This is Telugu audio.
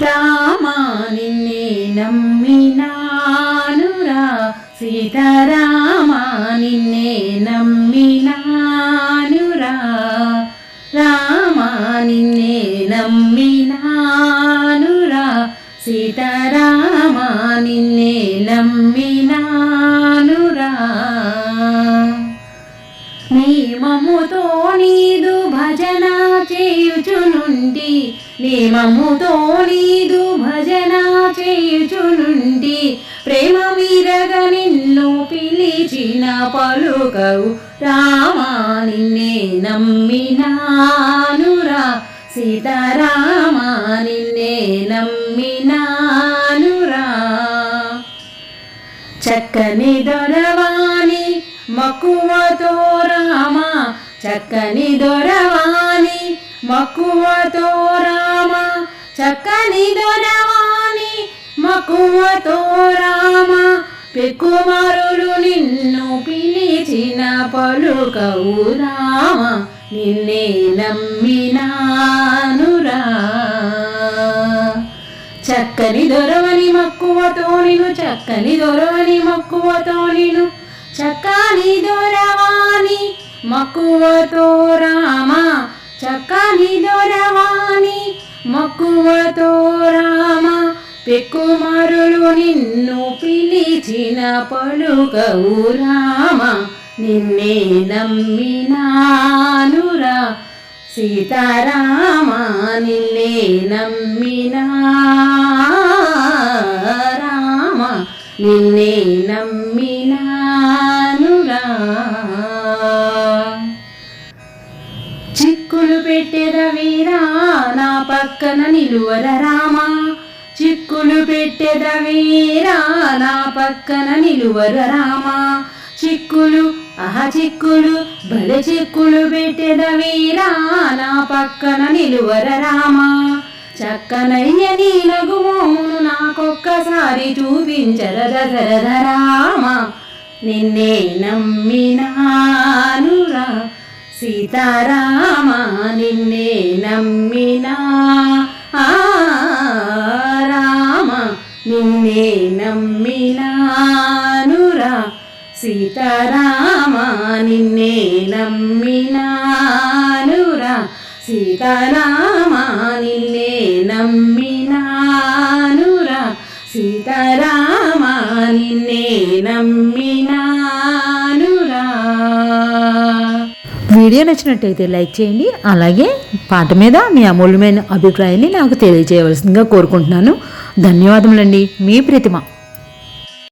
రామా నిన్నే నమ్మినానురా. సీతారామా నిన్నే నమ్మినానురా. రామా నిన్నే నమ్మినానురా. సీతారామా నిన్నే నమ్మినానురా. నీ నియమముతో నీదు భజన చేయుచునుండి ప్రేమముతో నీదు భజన చేయుచునుండి ప్రేమ మీరగ నిన్ను పిలిచిన పలుకవు రామా నిన్నే నమ్మినానురా సీతారామా నిన్నే నమ్మినానురా చక్కని దొరవాణి మక్కువతో రామ. చక్కని దొరవాణి మక్కువతో రామ చక్కని దొరవాణి మక్కువతో రామ పెక్కుమారులు నిన్ను పిలిచిన పలుకవు రామ. నిన్నే నమ్మినానురా చక్కని దొరవని మక్కువతో నిను చక్కని దొరవని మక్కువతో నిను. చక్కని దొరవాణి మక్కువతో రామ. చక్కని దొరవాణి మక్కువతో రామ పెక్కుమారులు నిన్ను పిలిచిన పలుకవు రామ నిన్నే నమ్మినానురా సీతారామ నిన్నే నమ్మినా రామ నిన్నే నమ్మినా చిక్కులు పెట్టెద వీరా నా పక్కన నిలువర రామా. చిక్కులు పెట్టెద వీరా నా పక్కన నిలువర రామా. చిక్కులు ఆహా చిక్కులు బల చిక్కులు పెట్టెద వీరా నా పక్కన నిలువర రామా. చక్కనయ్య నీ నాకొక్కసారి చూపించర రామ. నిన్నే నమ్మినాను సీతారామ నిన్నే నమ్మినా. రామ నిన్నే నమ్మినానురా సీతారామ నిన్నే నమ్మినానురా సీతారామ నిన్నే నమ్మినానురా సీతారామ నిన్నే నమ్మి వీడియో నచ్చినట్టయితే లైక్ చేయండి అలాగే పాట మీద మీ అమూల్యమైన అభిప్రాయాన్ని నాకు తెలియజేయవలసిందిగా కోరుకుంటున్నాను. ధన్యవాదములండి. మీ ప్రతిమ.